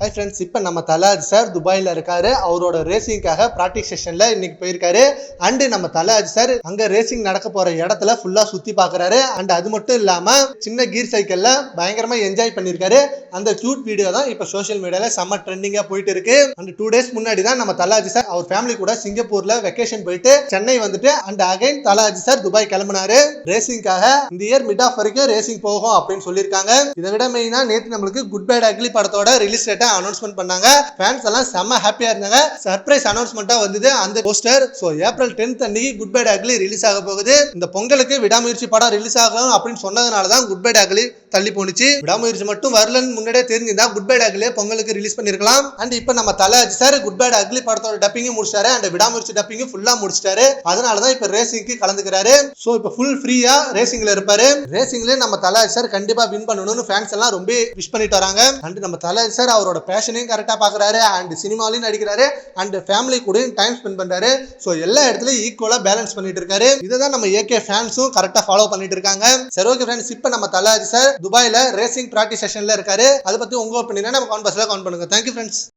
Hi friends இப்போ நம்ம தலாஜ் sir துபாயில் இருக்காரு. அவரோட ரேசிங்காக ப்ராக்டிஸ் செஷனில் இன்னைக்கு போயிருக்காரு. அண்டு நம்ம தலாஜ் சார் அங்கே ரேசிங் நடக்க போகிற இடத்துல ஃபுல்லாக சுற்றி பார்க்குறாரு அண்ட் அது மட்டும் இல்லாமல் சின்ன கீர் சைக்கிளில் பயங்கரமாக என்ஜாய் பண்ணியிருக்காரு அந்த க்யூட் வீடியோ தான் இப்போ சோஷியல் மீடியாவில் செம்ம ட்ரெண்டிங்காக போயிட்டு இருக்கு. அண்ட் டூ டேஸ் முன்னாடி தான் நம்ம தலாஜி சார் அவர் ஃபேமிலி கூட சிங்கப்பூரில் வெக்கேஷன் போயிட்டு சென்னை வந்துட்டு and again Thalaji sir Dubai கிளம்புனாரு. ரேசிங்காக இந்த இயர் மிட் ஆஃப் வரைக்கும் ரேசிங் போகும் அப்படின்னு சொல்லியிருக்காங்க. இதை விட மெயினாக நேற்று நம்மளுக்கு குட் பேட் அக்லி படத்தோட ரிலீஸ் டேட்டை அனௌன்ஸ்மெண்ட் பண்ணாங்க? ஃபேன்ஸ் எல்லாம் செம்ம ஹாப்பியா இருந்தாங்க. சர்ப்ரைஸ் அனௌன்ஸ்மெண்ட்டா வந்தது அந்த போஸ்டர் ஸோ ஏப்ரல் டென்த் அன்னைக்கு குட் பை டாக்லி ரிலீஸ் ஆக போகுது. இந்த பொங்கலுக்கு விடாமுயற்சி படம் ரிலீஸ் ஆகும் அப்படின்னு சொன்னதுனால தான் குட் பை டாக்லி தள்ளி போணுச்சு. விடாமுயற்சி மட்டும் வரலன்னு முன்னாடியே தெரிஞ்சிருந்தா குட் பை அக்லியே பொங்கலுக்கு ரிலீஸ் பண்ணிருக்கலாம். அண்ட் இப்போ நம்ம Thalaji sir good bad ugly படத்தோட டப்பிங்கும் முடிச்சிட்டாரு. அண்ட் விடாமுயற்சி டப்பிங்கும் ஃபுல்லா முடிச்சிட்டாரு. அதனால தான் இப்போ ரேசிங்க்கு கலந்துக்கிறாரு. ஸோ இப்போ ஃபுல் ஃப்ரீயா ரேசிங்ல இருப்பாரு. ரேசிங்ல நம்ம தலாஜி சார் கண்டிப்பா வின் பண்ணணும்னு ஃபேன்ஸ் எல்லாம் ரொம்ப விஷ் பண்ணிட்டு வராங்க. அண்ட் நம்ம தலை சார் அவரோட பேஷனையும் கரெக்டாக பார்க்குறாரு அண்ட் சினிமாலையும் நடிக்கிறாரு. அண்ட் ஃபேமிலி கூடயும் டைம் ஸ்பெண்ட் பண்றாரு. ஸோ எல்லா இடத்துலையும் ஈக்குவலாக பேலன்ஸ் பண்ணிட்டு இருக்காரு. இதை தான் நம்ம ஏகே ஃபேன்ஸும் கரெக்டாக ஃபாலோ பண்ணிட்டு இருக்காங்க. சரி ஓகே ஃப்ரெண்ட்ஸ் இப்போ நம்ம தலாஜி சார் துபாயில ரேசிங் பிராக்டிஸ் செஷன்ல இருக்காரு. அதை பத்தி உங்க ஒப்பீனியனை நம்ம கான்பர்ஸில் கவுண்ட் பண்ணுங்க. Thank you friends